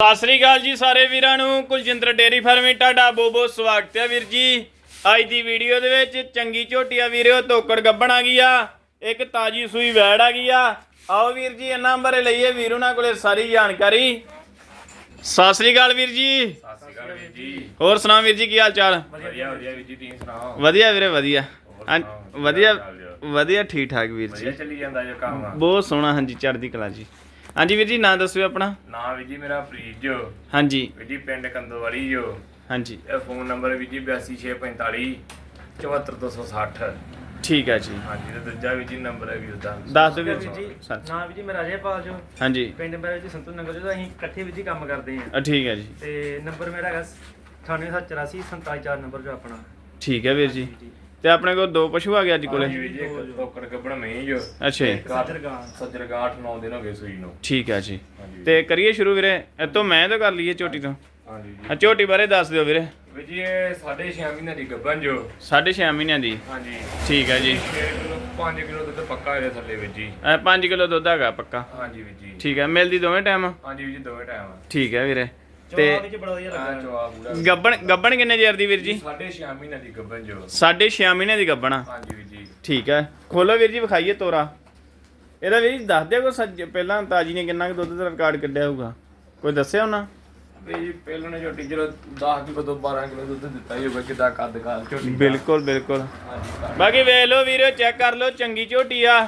ਸਤਿ ਸ੍ਰੀ ਅਕਾਲ ਜੀ ਸਾਰੇ ਵੀਰਾਂ ਨੂੰ। ਕੁਲਜਿੰਦਰ ਡੇਰੀ ਫਾਰਮ ਵਿੱਚ ਤੁਹਾਡਾ ਬਹੁਤ ਬਹੁਤ ਸਵਾਗਤ ਹੈ ਵੀਰ ਜੀ। ਅੱਜ ਦੀ ਵੀਡੀਓ ਦੇ ਵਿੱਚ ਚੰਗੀ ਝੋਟੀਆਂ ਵੀਰਿਓ ਤੋਕੜ ਗੱਬਣ ਆ ਗਈ ਆ। ਇੱਕ ਤਾਜੀ ਸੂਈ ਵੈੜ ਆ ਗਈ ਆ। ਆਓ ਵੀਰ ਜੀ ਇਹਨਾਂ ਬਾਰੇ ਲਈਏ ਵੀਰ ਉਹਨਾਂ ਕੋਲੇ ਸਾਰੀ ਜਾਣਕਾਰੀ। ਸਤਿ ਸ੍ਰੀ ਅਕਾਲ ਵੀਰ ਜੀ। ਸਤਿ ਸ਼੍ਰੀ ਅਕਾਲ ਵੀਰ ਜੀ। ਹੋਰ ਸੁਣਾਓ ਵੀਰ ਜੀ ਕੀ ਹਾਲ ਚਾਲ? ਵਧੀਆ ਵਧੀਆ ਵੀਰ ਜੀ ਤੁਸੀਂ ਸੁਣਾਓ? ਵਧੀਆ ਵੀਰੇ ਵਧੀਆ। ਵਧੀਆ ਵਧੀਆ ਠੀਕ ਠਾਕ ਵੀਰ ਵਧੀਆ ਜੀ। ਚੱਲੀ ਜਾਂਦਾ ਜੋ ਕੰਮ ਬਹੁਤ ਸੋਹਣਾ ਹਾਂਜੀ ਚੜ੍ਹਦੀ ਕਲਾ ਜੀ। ਹਾਂਜੀ ਵੀਰ ਜੀ ਨਾਂ ਦੱਸਿਓ ਆਪਣਾ। ਨਾ ਵੀਰ ਜੀ ਮੇਰਾ ਪ੍ਰੀਤ ਜੋ। ਹਾਂਜੀ। ਵੀਰ ਜੀ ਪਿੰਡ ਕੰਦੋਵਾਲੀ ਜੋ। ਹਾਂਜੀ। ਇਹ ਫੋਨ ਨੰਬਰ ਵੀਰ ਜੀ 82645 74260 ਠੀਕ ਹੈ ਜੀ। ਹਾਂਜੀ ਤੇ ਦੂਜਾ ਵੀਰ ਜੀ ਨੰਬਰ ਹੈ ਵੀਰ ਦਾ। ਦੱਸ ਦਿਓ ਵੀਰ ਜੀ ਜੀ। ਨਾਮ ਵੀ ਜੀ ਮੇਰਾ ਅਜੇ ਪਾਲ ਜੋ। ਹਾਂਜੀ। ਪਿੰਡ ਮੇਰਾ ਜੀ ਸੰਤੂ ਨਗਰ ਜੋ ਅਸੀਂ ਇਕੱਠੇ ਵਿੱਚ ਹੀ ਕੰਮ ਕਰਦੇ ਹਾਂ। ਠੀਕ ਹੈ ਜੀ। ਤੇ ਨੰਬਰ ਮੇਰਾ ਹੈਗਾ 9884 ਨੰਬਰ ਜੋ ਆਪਣਾ। ਠੀਕ ਹੈ ਵੀਰ ਜੀ। ਤੇ ਆਪਣੇ ਕੋਲ ਦੋ ਪਸ਼ੂ ਆ ਗਏ ਅੱਜ ਕੋਲੇ? ਹਾਂਜੀ ਵੀਰ ਜੀ ਇੱਕ ਟੋਕਰ ਗੱਬਣ ਮੈਂ ਜੋ। ਅੱਛਾ ਜੀ। ਸੱਜਰਗਾਂ ਸੱਜਰਗਾਠ 9 ਦਿਨ ਹੋ ਗਏ ਸੂਈ ਨੂੰ। ਠੀਕ ਹੈ ਜੀ। ਹਾਂਜੀ। ਤੇ ਕਰੀਏ ਸ਼ੁਰੂ ਵੀਰੇ? ਇਹ ਤੋਂ ਮੈਂ ਤਾਂ ਕਰ ਲਈਏ ਝੋਟੀ ਤੋਂ। ਹਾਂਜੀ ਆ ਝੋਟੀ ਬਾਰੇ ਦੱਸ ਦਿਓ ਵੀਰੇ। ਵੀਰ ਜੀ ਇਹ 6.5 ਮਹੀਨੇ ਦੀ ਗੱਬਣ ਜੋ। 6.5 ਮਹੀਨਿਆਂ ਦੀ। ਹਾਂਜੀ। ਠੀਕ ਹੈ ਜੀ। 5 ਕਿਲੋ ਦੁੱਧ ਪੱਕਾ ਇਹਦੇ ਥੱਲੇ ਵੀਰ ਜੀ। 5 ਕਿਲੋ ਦੁੱਧ ਹੈਗਾ ਪੱਕਾ। ਹਾਂਜੀ ਵੀਰ ਜੀ। ਠੀਕ ਹੈ ਮਿਲਦੀ ਦੋਵੇਂ ਟਾਈਮ? ਹਾਂਜੀ ਵੀਰ ਜੀ ਦੋਵੇਂ ਟਾਈਮ ਠੀਕ ਹੈ ਵੀਰੇ। ਤੇ ਤੇ ਵਿੱਚ ਬੜਾ ਵਧੀਆ ਆ ਲੱਗਾ ਚਵਾ ਪੂਰਾ। ਗੱਬਣ ਗੱਬਣ ਕਿੰਨੇ ਚਿਰ ਦੀ ਵੀਰ ਜੀ? ਸਾਢੇ 6 ਮਹੀਨੇ ਦੀ ਗੱਬਨ ਜੋ। 6.5 ਮਹੀਨੇ ਦੀ ਗੱਬਣਾ ਹਾਂਜੀ ਵੀਰ ਜੀ। ਠੀਕ ਹੈ। ਖੋਲੋ ਵੀਰ ਜੀ ਵਿਖਾਈਏ ਤੋਰਾ। ਇਹਦਾ ਵੀਰ ਜੀ ਦੱਸ ਦਿਓ ਕੋਈ ਸੱਜ ਪਹਿਲਾਂ ਤਾਜੀ ਨੇ ਕਿੰਨਾ ਕੁ ਦੁੱਧ ਦਾ ਰਿਕਾਰਡ ਕੱਢਿਆ ਹੋਊਗਾ। ਕੋਈ ਦੱਸਿਆ ਉਹਨਾਂ? ਵੀਰ ਜੀ ਪਹਿਲਾਂ ਨੇ ਝੋਟੀ ਜਦੋਂ 10 ਕਿਲੋ ਤੋਂ 12 ਕਿਲੋ ਦੁੱਧ ਦਿੱਤਾ ਹੀ ਕਿਦਾਂ ਕੱਦ ਕਾਲ ਝੋਟੀ ਦਾ। ਬਿਲਕੁਲ ਬਿਲਕੁਲ। ਹਾਂਜੀ ਬਾਕੀ ਵੇਖ ਲਓ ਵੀਰੋ ਚੈੱਕ ਕਰ ਲਓ ਚੰਗੀ ਝੋਟੀ ਆ।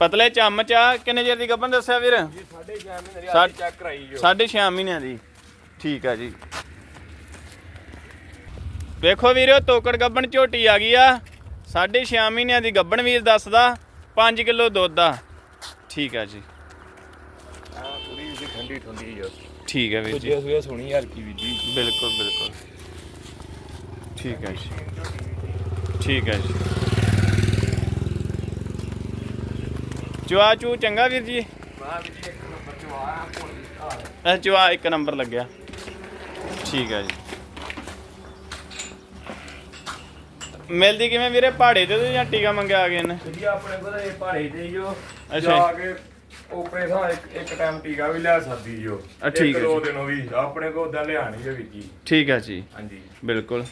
ਪਤਲੇ ਚਮਚ ਆ। ਕਿੰਨੇ ਚਿਰ ਦੀ ਗੱਭਣ ਦੱਸਿਆ ਵੀਰ? ਜੀ ਸਾਢੇ 6 ਮਹੀਨੇ ਦੀ ਚੈੱਕ ਕਰਾਈ ਜੋ ਮਹੀਨਿਆਂ ਦੀ। ਠੀਕ ਆ ਜੀ। ਵੇਖੋ ਵੀਰੋ ਤੋਕੜ ਗੱਭਣ ਝੋਟੀ ਆ ਗਈ ਆ। ਸਾਢੇ ਛੇ ਮਹੀਨਿਆਂ ਦੀ ਗੱਭਣ ਵੀਰ ਦੱਸਦਾ 5 ਕਿਲੋ ਦੁੱਧ ਆ। ਠੀਕ ਆ ਜੀ। ਆ ਪੂਰੀ ਜੀ ਠੰਡੀ ਠੰਡੀ ਜੋ ਠੀਕ ਹੈ ਵੀਰ ਜੀ। ਦੂਜੇ ਸੂਏ ਸੋਹਣੀ ਯਾਰ ਕੀ ਵੀਰ ਜੀ। ਬਿਲਕੁਲ ਬਿਲਕੁਲ। ਠੀਕ ਹੈ ਜੀ। ਠੀਕ ਹੈ ਜੀ। ਚੁਆ ਚੂ ਚੰਗਾ ਵੀਰ ਜੀ। ਵਾਹ ਵੀਰ ਜੀ ਇੱਕ ਨੰਬਰ ਭੋਲੀ ਇੱਕ ਲੱਗਿਆ। ਠੀਕ ਹੈ ਜੀ। ਮਿਲਦੀ ਕਿਵੇਂ ਵੀਰੇ? ਪਹਾੜੇ ਤੇ ਜਾਂ ਟੀਕਾ ਮੰਗਿਆ ਆ ਗਏ ਨੇ? ਜੀ ਆਪਣੇ ਕੋਲ ਇਹ ਪਹਾੜੇ ਤੇ ਜੋ ਅੱਛਾ। ਜਾ ਕੇ ਉਪਰੇ ਥਾਂ ਇੱਕ ਇੱਕ ਟਾਈਮ ਟੀਕਾ ਵੀ ਲਿਆ ਸਕਦੀ ਜੋ ਠੀਕ ਹੈ ਇੱਕ ਦੋ। ਦਿਨ ਵੀ। ਆਪਣੇ ਕੋਲ ਉਦਾਂ ਲਿਆਣੀ ਜੋ ਵੀਰ ਜੀ। ਠੀਕ ਹੈ ਜੀ। ਹਾਂਜੀ। ਬਿਲਕੁਲ।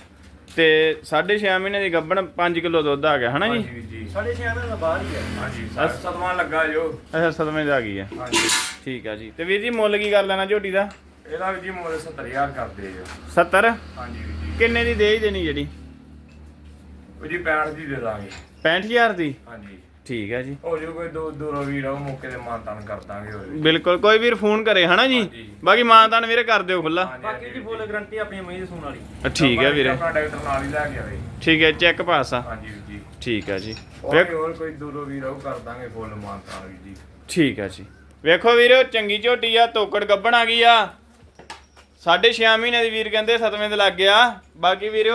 ਤੇ 6.5 ਮਹੀਨੇ ਦੀ ਗੱਭਣ 5 ਕਿਲੋ ਦੁੱਧ ਆ ਗਿਆ ਹਨਾ ਜੀ? ਹਾਂਜੀ ਜੀ। ਸਾਢੇ ਛੇ ਮਹੀਨੇ ਦਾ ਬਾਹਰ ਹੀ ਹੈ। ਹਾਂਜੀ ਸੱਤ ਸਤਵਾਂ ਲੱਗਾ ਜੋ। ਅੱਛਾ ਸਦਮੇ ਦਾ ਆ ਗਈ ਹੈ। ਹਾਂਜੀ। ਠੀਕ ਹੈ ਜੀ। ਤੇ ਵੀਰ ਜੀ ਮੁੱਲ ਕੀ ਕਰ ਲੈਣਾ ਝੋਟੀ ਦਾ? ਇਹਦਾ ਵੀ ਜੀ ਮੁੱਲ 70000 ਕਰਦੇ ਜੋ। 70 ਹਾਂਜੀ ਵੀਰ ਜੀ। ਕਿੰਨੇ ਦੀ ਦੇ ਹੀ ਦੇਣੀ ਜਿਹੜੀ? ਉਹ ਜੀ 65 ਦੀ ਦੇ ਦਾਂਗੇ। 65000 ਦੀ? ਹਾਂਜੀ। ਠੀਕ ਹੈ ਜੀ। ਹੋ ਜੋ ਕੋਈ ਦੋ ਦੂਰੋਂ ਵੀ ਰਹੋ ਮੌਕੇ ਤੇ ਮਾਨਤਾਨ ਕਰ ਦਾਂਗੇ ਹੋਰ ਵੀ। ਬਿਲਕੁਲ ਕੋਈ ਵੀਰ ਫੋਨ ਕਰੇ ਹਨਾ ਜੀ? ਹਾਂਜੀ। ਬਾਕੀ ਮਾਨਦਾਨ ਵੀਰੇ ਕਰ ਦਿਓ ਖੁੱਲਾ ਹਾਂਜੀ, ਬਾਕੀ ਜੀ। ਫੁੱਲ ਗਰੰਟੀ ਆਪਣੀ ਮਹੀਂ ਦੀ ਸੂਣ ਵਾਲੀ। ਠੀਕ ਹੈ ਵੀਰੇ। ਆਪਣਾ ਡਾਕਟਰ ਨਾਲ ਹੀ ਲੈ ਕੇ ਆਵੇ। ਠੀਕ ਹੈ ਚੈੱਕ ਪਾਸ ਆ। ਹਾਂਜੀ ਵੀਰ ਜੀ। ਠੀਕ ਹੈ ਜੀ। ਹੋਰ ਵੀ ਹੋਰ ਕੋਈ ਦੂਰੋਂ ਵੀ ਰਹੋ ਕਰ ਦਾਂਗੇ ਫੁੱਲ ਮਾਨਤਾਨ ਵੀਰ ਜੀ। ਠੀਕ ਹੈ ਜੀ। ਵੇਖੋ ਵੀਰੇ ਚੰਗੀ ਝੋਟੀ ਆ ਤੋਕੜ ਗੱਬਣ ਆ ਗਈ ਆ। ਸਾਢੇ ਛੇ ਮਹੀਨੇ ਦੀ ਵੀਰ ਕਹਿੰਦੇ ਸਤਵੇਂ ਦੇ ਲੱਗ ਗਿਆ। ਬਾਕੀ ਵੀਰੇ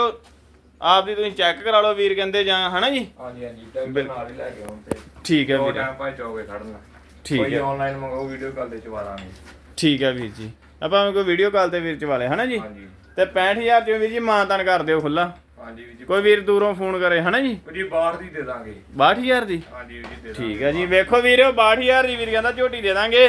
ਆਪ ਦੀ ਤੁਸੀਂ ਚੈੱਕ ਕਰਾ ਲਓ ਵੀਰ ਕਹਿੰਦੇ ਜਾਂ ਹਨਾ ਜੀ? ਹਾਂਜੀ ਹਾਂਜੀ ਬਿਲ- ਨਾਲ ਹੀ ਲੈ ਕੇ ਆਉਂ ਤੇ। ਠੀਕ ਹੈ ਵੀਰੇ। ਟਾਈਮ ਭਾਈ ਚੌਕੇ ਖੜਨਾ ਠੀਕ ਕੋਈ ਹੈ। ਆਨਲਾਈਨ ਮੰਗਾਓ ਵੀਡੀਓ ਕਾਲ ਤੇ ਚਵਾ ਦਾਂਗੇ। ਠੀਕ ਹੈ ਵੀਰ ਜੀ। ਆਪਾਂ ਕੋਈ ਵੀਡੀਓ ਕਾਲ ਤੇ ਵੀਰ ਚ ਵਾਲੇ ਹਨਾ ਜੀ? ਹਾਂਜੀ। ਤੇ 65000 ਚ ਵੀਰ ਜੀ ਮਾਨਦਾਨ ਕਰ ਦਿਓ ਖੁੱਲਾ ਹਾਂਜੀ ਵੀਰ ਜੀ। ਕੋਈ ਵੀਰ ਦੂਰੋਂ ਫੋਨ ਕਰੇ ਹਨਾ ਜੀ? ਵੀਰ ਜੀ ਬਾਹਰ ਦੀ ਦੇ ਦਾਂਗੇ। 62000 ਦੀ? ਹਾਂਜੀ ਵੀਰ ਜੀ ਦੇ ਠੀਕ ਹੈ ਜੀ। ਵੇਖੋ ਵੀਰਿਓ 62000 ਦੀ ਵੀਰ ਕਹਿੰਦਾ ਝੋਟੀ ਦੇ ਦਾਂਗੇ।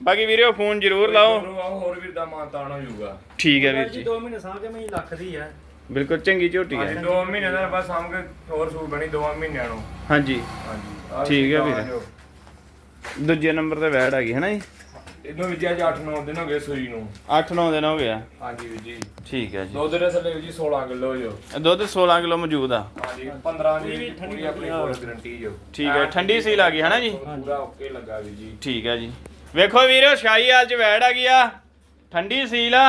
ਬਾਕੀ ਵੀਰਿਓ ਫੋਨ ਜ਼ਰੂਰ ਲਾਓ। ਹੋਰ ਵੀਰ ਦਾ ਮਾਨਤਾਨ ਹੋ ਜਾਊਗਾ। ਠੀਕ ਹੈ ਵੀਰ ਜੀ 2 ਮਹੀਨੇ ਸਾਂਭ ਕੇ ਮਹੀਂ ਲੱਖ ਦੀ ਹੈ। ਬਿਲਕੁਲ ਚੰਗੀ ਝੋਟੀ ਹਾਂਜੀ ਹੈ ਦੋ ਮਹੀਨੇ ਦਾ ਬਸ ਸਾਂਭ ਕੇ ਹੋਰ ਸੂਟ ਬਣੀ ਦੋ ਮਹੀਨਿਆਂ ਨੂੰ। ਹਾਂਜੀ। ਹਾਂਜੀ ਆਹ ਠੀਕ ਹੈ ਆ ਵੀਰੇ। ਦੂਜੇ ਨੰਬਰ ਤੇ ਵੈੜ ਹੈਗੀ ਹੈ ਨਾ ਜੀ? ਇਹਨੂੰ ਵੀ ਜੀ ਅੱਜ 8-9 ਦਿਨ ਹੋ ਗਏ ਸੂਈ ਨੂੰ। 8-9 ਦਿਨ ਹੋ ਗਿਆ ਹਾਂਜੀ ਵੀਰ ਜੀ। ਠੀਕ ਹੈ ਜੀ। ਦੁੱਧ ਦੇ ਥੱਲੇ ਵੀਰ ਜੀ 16 ਕਿਲੋ ਜੋ। ਇਹ ਦੁੱਧ 16 ਕਿਲੋ ਮੌਜੂਦ ਆ। ਹਾਂਜੀ 15 ਦੀ ਪੂਰੀ ਆਪਣੀ ਕੋਲ ਗਰੰਟੀ ਜੋ। ਠੀਕ ਹੈ ਠੰਡੀ ਸੀ ਲੱਗੀ ਹੈ ਨਾ ਜੀ? ਪੂਰਾ ਓਕੇ ਲੱਗਾ ਵੀਰ ਜੀ। ਠੀਕ ਹੈ ਜੀ। ਵੇਖੋ ਵੀਰਿਓ ਸ਼ਾਹੀ ਹਾਲ ਚ ਵੈੜ ਹੈਗੀ ਆ। ਠੰਡੀ ਸੀਲ ਆ।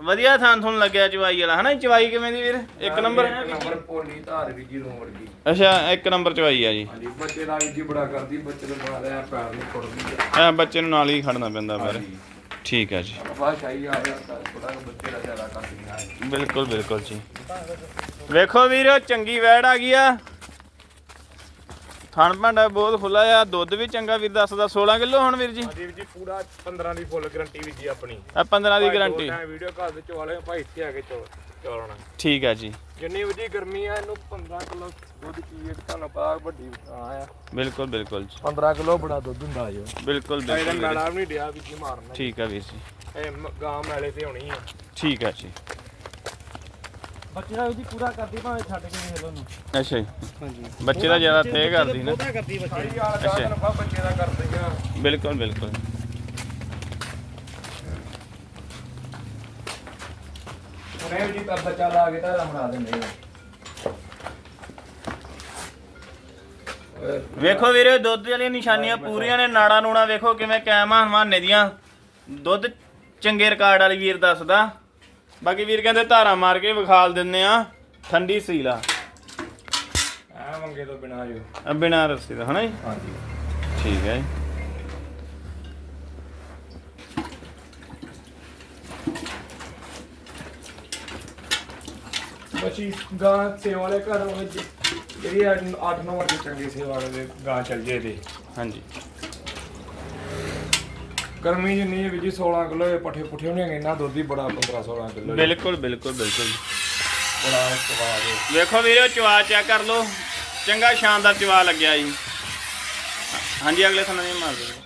ਵਧੀਆ ਥਾਂ ਤੁਹਾਨੂੰ ਲੱਗਿਆ ਚਵਾਈ ਵਾਲਾ ਹਨਾ ਚਵਾਈ ਕਿਵੇਂ ਦੀ ਵੀਰ? ਇੱਕ ਨੰਬਰ? ਨੰਬਰ ਪੋਲੀ ਧਾਰ ਵੀਰ ਜੀ ਰੂਮ ਵਰਗੀ ਅੱਛਾ ਇੱਕ ਨੰਬਰ ਚਵਾਈ ਆ ਜੀ। ਹਾਂਜੀ ਬੱਚੇ ਦਾ ਵੀਰ ਜੀ ਬੜਾ ਕਰਦੀ ਬੱਚੇ ਨੂੰ ਪੈਰ ਬੱਚੇ ਨਾਲ ਹੀ ਖੜਨਾ ਪੈਂਦਾ ਫਿਰ। ਠੀਕ ਹੈ ਜੀ। ਆ ਥੋੜਾ ਬੱਚੇ ਦਾ ਜ਼ਿਆਦਾ ਕਰਦੀ ਬਿਲਕੁਲ ਬਿਲਕੁਲ ਜੀ। ਵੇਖੋ ਵੀਰੋ ਚੰਗੀ ਵੈੜ ਆ ਗਈ ਆ। ਥਣ ਭਾਂਡਾ ਬਹੁਤ ਖੁੱਲਾ ਆ ਦੁੱਧ ਵੀ ਚੰਗਾ ਵੀਰ ਦੱਸਦਾ 16 ਕਿਲੋ ਹੁਣ ਵੀਰ ਜੀ? ਹਾਂਜੀ ਵੀਰ ਜੀ ਪੂਰਾ 15 ਦੀ ਫੁੱਲ ਗਰੰਟੀ ਵੀਰ ਜੀ ਆਪਣੀ। ਆ 15 ਦੀ ਗਾਰੰਟੀ ਵੀਡੀਓ ਕਾਲ ਦੇ ਚਵਾਲੇ ਭਾਈ ਇੱਥੇ ਆ ਕੇ ਚੋ ਚੋਲਣਾ। ਠੀਕ ਆ ਜੀ। ਜਿੰਨੀ ਵਧੀ ਗਰਮੀ ਆ ਇਹਨੂੰ 15 ਕਿਲੋ ਦੁੱਧ ਕੀ ਤੁਹਾਨੂੰ ਪਤਾ ਵੱਡੀ ਆ ਆ। ਬਿਲਕੁਲ ਬਿਲਕੁਲ ਜੀ। 15 ਕਿਲੋ ਬੜਾ ਦੁੱਧ ਹੁੰਦਾ ਜੋ। ਬਿਲਕੁਲ ਇਹਦਾ ਬਿਲਕੁਲ ਵੀਰੇ। ਮੈਲਾ ਵੀ ਨਹੀਂ ਡਿਆ ਵੀ ਜੀ ਮਾਰਨਾ। ਠੀਕ ਆ ਵੀਰ ਜੀ। ਇਹ ਮ- ਗਾਂ ਮੈਲੇ ਤੇ ਹੋਣੀ ਆ। ਠੀਕ ਆ ਜੀ। ਬੱਚੇ ਦਾ ਜੀ ਪੂਰਾ ਕਰਦੀ ਭਾਵੇਂ ਛੱਡ ਕੇ ਵੇਖ ਲਓ ਨੂੰ ਅੱਛਾ ਜੀ। ਹਾਂਜੀ। ਬੱਚੇ ਦਾ ਜ਼ਿਆਦਾ ਤੇ ਕਰਦੀ ਨਾ। ਬਹੁਤਾ ਕਰਦੀ ਬੱਚੇ ਸਾਰੀ ਹਾਲ ਗਾਂ ਅੱਛਾ। ਤੁਹਾਨੂੰ ਪਤਾ ਬੱਚੇ ਦਾ ਕਰਦੇ ਆ। ਬਿਲਕੁਲ ਬਿਲਕੁਲ। ਉਹਨੇ ਵੀ ਜੀ ਤਾਂ ਬੱਚਾ ਲਾ ਕੇ ਤਾਂ ਬਣਾ ਦਿੰਦੇ ਆ। ਵੇਖੋ ਵੀਰੇ ਦੁੱਧ ਵਾਲੀਆਂ ਨਿਸ਼ਾਨੀਆਂ ਪੂਰੀਆਂ ਨੇ ਨਾੜਾ ਨੂਣਾ ਵੇਖੋ ਕਿਵੇਂ ਕਾਇਮ ਆ ਦੀਆਂ। ਦੁੱਧ ਚੰਗੇ ਰਿਕਾਰਡ ਵਾਲੀ ਵੀਰ ਦੱਸਦਾ। ਬਾਕੀ ਵੀਰ ਕਹਿੰਦੇ ਧਾਰਾ ਮਾਰ ਕੇ ਵਿਖਾਲ ਦਿੰਨੇ ਆ ਠੰਡੀ ਸੀਲਾ ਆ। ਮੰਗੇ ਤੋਂ ਬਿਨਾ ਜੋ। ਅ ਬਿਨਾਂ ਰੱਸੀ ਦਾ ਹਨਾ ਜੀ? ਹਾਂਜੀ। ਠੀਕ ਹੈ ਜੀ। ਬੱਚੀ ਗਾਂ ਸੇਵਾ ਵਾਲੇ ਘਰ ਵਿੱਚ ਜਿਹੜੀ 8-9 ਵਜੇ ਚੰਗੀ ਸੇਵਾ ਵਾਲੇ ਦੇ ਗਾਂ ਚੱਲ ਜੇ ਤੇ ਹਾਂਜੀ। ਗਰਮੀ ਜਿੰਨੀ ਹੈ ਵੀ ਜੀ 16 ਕਿਲੋ ਇਹ ਪੱਠੇ ਪੁੱਠੇ ਹੋਣੇ ਇੰਨਾ ਦੁੱਧ ਹੀ ਬੜਾ 15-16 ਕਿਲੋ ਬਿਲਕੁਲ ਬਿਲਕੁਲ ਬਿਲਕੁਲ। ਬੜਾ ਸਵਾਦ ਹੈ ਵੇਖੋ ਵੀਰੇ ਚਵਾ ਚੈੱਕ ਕਰ ਲਓ। ਚੰਗਾ ਸ਼ਾਨਦਾਰ ਚਵਾ ਲੱਗਿਆ ਜੀ। ਹਾਂਜੀ ਅਗਲੇ ਥਾਣੇ ਨਹੀਂ ਮਾਰ ਦਿਓ।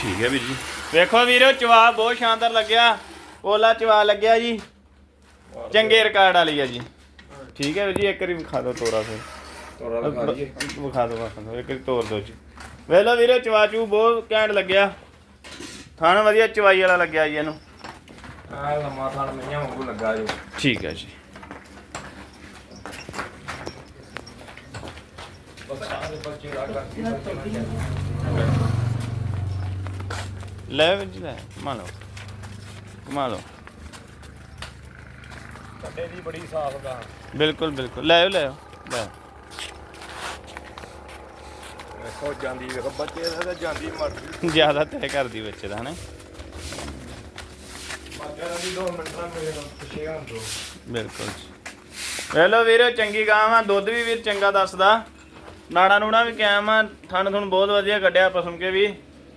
ਠੀਕ ਹੈ ਵੀਰ ਜੀ। ਵੇਖੋ ਵੀਰੋ ਚਵਾ ਬਹੁਤ ਸ਼ਾਨਦਾਰ ਲੱਗਿਆ। ਪੋਲਾ ਚਵਾ ਲੱਗਿਆ ਜੀ। ਚੰਗੇ ਰਿਕਾਰਡ ਵਾਲੀ ਹੈ ਜੀ। ਠੀਕ ਹੈ ਵੀਰ ਜੀ ਇੱਕ ਵਾਰੀ ਵਿਖਾ ਦਿਓ ਤੋਰਾ ਫਿਰ। ਤੋਰਾ ਦਿਖਾ ਦਈਏ। ਵਿਖਾ ਦਿਓ ਵਿਖਾ ਦਿਓ ਇੱਕ ਵਾਰੀ ਤੋਰ ਦਿਓ ਜੀ। ਵੇਲੋ ਵੀਰੇ ਚਵਾਚੂ ਬਹੁਤ ਘੈਂਟ ਲੱਗਿਆ। ਥਾਣ ਵਧੀਆ ਚਵਾਈ ਵਾਲਾ ਲੱਗਿਆ ਜੀ ਇਹਨੂੰ। ਆ ਲੰਮਾ ਥਣ ਮਈਆਂ ਵਾਂਗੂ ਲੱਗਾ ਜੋ। ਠੀਕ ਹੈ ਜੀ। ਬੱਚਾ ਦੇ ਬੱਚੇ ਦਾ ਕਰਕੇ ਲੈ ਜੀ ਲੈ ਘੁਮਾ ਲਓ। ਕੱਡੇ ਦੀ ਬੜੀ ਸਾਫ਼ ਗਾਂ। ਬਿਲਕੁਲ ਬਿਲਕੁਲ। ਲੈ ਆਓ ਲੈ। ਆਓ ਲੈ। ਆਓ। ਵੇਖੋ ਜਾਂਦੀ ਵੇਖੋ ਬੱਚੇ ਦਾ ਤਾਂ ਜਾਂਦੀ ਮਰਦੀ ਜ਼ਿਆਦਾ ਤੈ ਕਰਦੀ ਬੱਚੇ ਦਾ ਹਨਾ? ਬੱਚਿਆਂ ਦਾ ਵੀ 2 ਮਿੰਟ ਨਾਲ ਮੇਰੇ ਨਾਲ ਪਿੱਛੇ ਹੋਣ ਦੋ। ਬਿਲਕੁਲ ਵੇਲੋ ਵੀਰੇ ਚੰਗੀ ਗਾਂ ਵਾ। ਦੁੱਧ ਵੀ ਵੀਰ ਚੰਗਾ ਦੱਸਦਾ। ਨਾੜਾ ਨੂੜਾ ਵੀ ਕਾਇਮ ਆ। ਥਣ ਥਣ ਬਹੁਤ ਵਧੀਆ ਕੱਢਿਆ ਪਸਮ ਕੇ ਵੀ।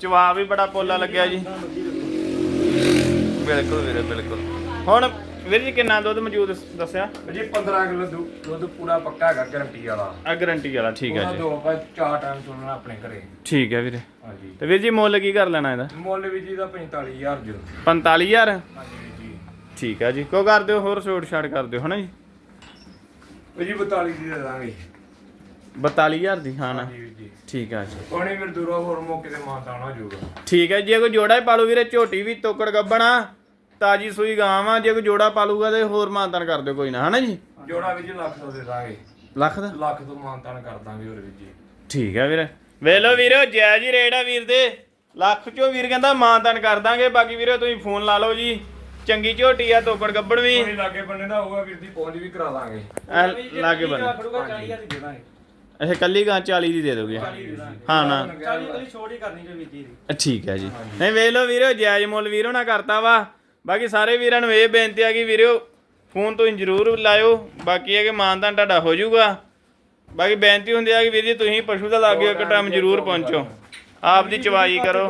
ਚਵਾ ਵੀ ਬੜਾ ਪੋਲਾ ਲੱਗਿਆ ਜੀ। ਬਿਲਕੁਲ ਵੀਰੇ ਬਿਲਕੁਲ। ਹੁਣ ਵੀਰ ਜੀ ਕਿੰਨਾ ਦੁੱਧ ਮੌਜੂਦ ਦੱਸਿਆ? ਜੀ 15 ਕਿਲੋ ਦੁੱਧ ਪੂਰਾ ਪੱਕਾ ਹੈਗਾ ਗਰੰਟੀ ਵਾਲਾ। ਆ ਗਾਰੰਟੀ ਵਾਲਾ ਠੀਕ ਹੈ ਉਹਨਾਂ ਜੀ। ਦੋ ਆਪਾਂ ਚਾਰ ਟਾਈਮ ਚੁਣਨਾ ਆਪਣੇ ਘਰੇ। ਠੀਕ ਹੈ ਵੀਰੇ। ਹਾਂਜੀ। ਤੇ ਵੀਰ ਜੀ ਮੁੱਲ ਕੀ ਕਰ ਲੈਣਾ ਇਹਦਾ? ਮੁੱਲ ਵੀ ਜੀ ਦਾ 45000 ਜੋ। 45000 ਹਾਂਜੀ ਵੀਰ ਜੀ। ਠੀਕ ਹੈ ਜੀ। ਕੋ ਕਰ ਦਿਓ ਹੋਰ ਛੋਟ ਛਾੜ ਕਰ ਦਿਓ ਹਨਾ ਜੀ? ਵੀਰ ਜੀ 42 ਦੀ ਦੇ ਦਾਂਗੇ। 42000 ਦੀ ਹਾਂ ਨਾ। ਹਾਂਜੀ ਵੀਰ ਜੀ। ਠੀਕ ਹੈ ਜੀ। ਉਹਨੇ ਫਿਰ ਦੂਰੋਂ ਹੋਰ ਮੌਕੇ ਤੇ ਮਾਤਾ ਨਾ ਜਾਊਗਾ ਠੀਕ ਹੈ ਜੇ ਕੋਈ ਜੋੜਾ ਹੀ ਪਾਲੂ ਵੀਰੇ ਝੋਟੀ ਵੀ ਤੋਕੜ ਗੱਬਣਾ। ਤਾਜੀ ਸੂਈ ਗਾਂ ਵਾ ਜੇ ਕੋਈ ਜੋੜਾ ਪਾਲੂਗਾ ਤੇ ਹੋਰ ਮਾਨਤਨ ਕਰ ਦਿਓ ਕੋਈ ਨਾ ਹਨਾ ਜੀ? ਜੋੜਾ ਵੀ ਜੀ ਲੱਖ ਤੋਂ ਦੇ ਦਾਂਗੇ। ਲੱਖ ਦਾ? ਲੱਖ ਤੋਂ ਮਾਨਤਾਨ ਕਰ ਦਾਂਗੇ ਹੋਰ ਵੀਰ ਜੀ। ਠੀਕ ਹੈ ਵੀਰੇ। ਵੇਖ ਲਓ ਵੀਰੋ ਜਾਇਜ਼ ਹੀ ਰੇਟ ਆ ਵੀਰ ਦੇ। ਲੱਖ ਚੋਂ ਵੀਰ ਕਹਿੰਦਾ ਮਾਨਤਨ ਕਰ ਦਾਂਗੇ ਬਾਕੀ ਵੀਰੇ ਤੁਸੀਂ ਫੋਨ ਲਾ ਲਓ ਜੀ। ਚੰਗੀ ਝੋਟੀ ਆ ਤੋਕੜ ਗੱਬੜ ਵੀ। ਕੋਈ ਲਾਗੇ ਬੰਨੇ ਦਾ ਹੋਊਗਾ ਵੀਰ ਦੀ ਪਹੁੰਚ ਵੀ ਕਰਾ ਦਾਂਗੇ। ਐ ਲਾਗੇ ਬੰਦੇ ਖੜੂਗਾ 40000 ਦੀ ਦੇ ਦਾਂਗੇ। ਅੱਛਾ ਕੱਲੀ ਗਾਂ 40 ਦੀ ਦੇ ਦੋਗੇ। ਹਾਂ ਨਾ। 40 ਵਾਲੀ ਛੋੜ ਹੀ ਕਰਨੀ ਜੋ ਵੀਰ ਜੀ ਦੀ। ਠੀਕ ਹੈ ਜੀ। ਨਹੀਂ ਵੇਖ ਲਓ ਵੀਰੋ ਜਾਇਜ਼ ਮੁੱਲ ਵੀਰੋ ਨਾ ਕਰਤਾ ਵਾ। ਬਾਕੀ ਸਾਰੇ ਵੀਰਾਂ ਨੂੰ ਇਹ ਬੇਨਤੀ ਆ ਕਿ ਵੀਰੋ ਫੋਨ ਤੋਂ ਜ਼ਰੂਰ ਲਾਇਓ ਬਾਕੀ ਇਹ ਕਿ ਮਾਨਦਾਨ ਤੁਹਾਡਾ ਹੋ ਜਾਊਗਾ। ਬਾਕੀ ਬੇਨਤੀ ਹੁੰਦੀ ਆ ਕਿ ਵੀਰ ਜੀ ਤੁਸੀਂ ਪਸ਼ੂ ਦਾ ਲਾਗੇ ਇੱਕ ਟਾਈਮ ਜ਼ਰੂਰ ਪਹੁੰਚੋ। ਆਪ ਦੀ ਚਵਾਈ ਕਰੋ।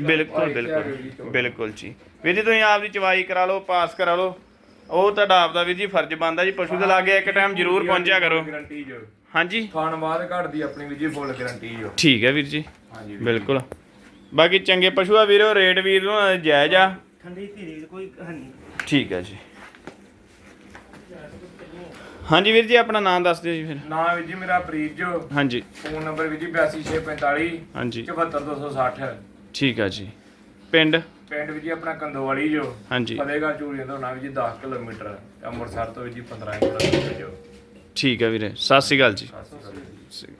ਬਿਲਕੁਲ ਬਿਲਕੁਲ ਬਿਲਕੁਲ ਜੀ। ਵੀਰ ਜੀ ਤੁਸੀਂ ਆਪ ਦੀ ਚਵਾਈ ਕਰਾ ਲਓ ਪਾਸ ਕਰਾ ਲਓ। ਉਹ ਤੁਹਾਡਾ ਆਪ ਦਾ ਵੀਰ ਜੀ ਫਰਜ਼ ਬਣਦਾ ਜੀ ਪਸ਼ੂ ਦੇ ਲਾਗੇ ਇੱਕ ਟਾਈਮ ਜ਼ਰੂਰ ਪਹੁੰਚਿਆ ਕਰੋ। ਹਾਂਜੀ। ਖਾਣ ਬਾਅਦ ਘਟਦੀ ਆਪਣੀ ਵੀਰ ਜੀ ਫੁੱਲ ਗਰੰਟੀ ਜੋ। ਠੀਕ ਹੈ ਵੀਰ ਜੀ। ਬਿਲਕੁਲ। ਬਾਕੀ ਚੰਗੇ ਪਸ਼ੂ ਆ ਵੀਰੋ ਰੇਟ ਵੀਰ ਨੂੰ ਜਾਇਜ਼ ਆ। ਠੰਡੀ ਧੀਰੀ ਕੋਈ ਹਨੀ ਠੀਕ ਹੈ ਜੀ। ਹਾਂਜੀ ਵੀਰ ਜੀ ਆਪਣਾ ਨਾਮ ਦੱਸ ਦਿਓ ਜੀ ਫਿਰ। ਨਾਂ ਵੀਰ ਜੀ ਮੇਰਾ ਪ੍ਰੀਤ ਜੋ। ਹਾਂਜੀ। ਫੋਨ ਨੰਬਰ ਵੀਰ ਜੀ 82645 ਹਾਂਜੀ। 74260 ਠੀਕ ਹੈ ਜੀ। ਪਿੰਡ? ਪਿੰਡ ਵੀਰ ਜੀ ਆਪਣਾ ਕੰਦੋਵਾਲੀ ਜੋ। ਹਾਂਜੀ। ਫਤਿਹਗੜ੍ਹ ਚੂੜੀਆਂ ਤੋਂ ਨਾ ਵੀਰ ਜੀ 10 ਕਿਲੋਮੀਟਰ। ਅੰਮ੍ਰਿਤਸਰ ਤੋਂ ਵੀਰ ਜੀ 15 ਕਿਲੋਮੀਟਰ ਜੋ। ਠੀਕ ਹੈ ਵੀਰੇ ਸਤਿ ਸ਼੍ਰੀ ਅਕਾਲ ਜੀ। ਸਤਿ ਸ਼੍ਰੀ ਅਕਾਲ ਜੀ।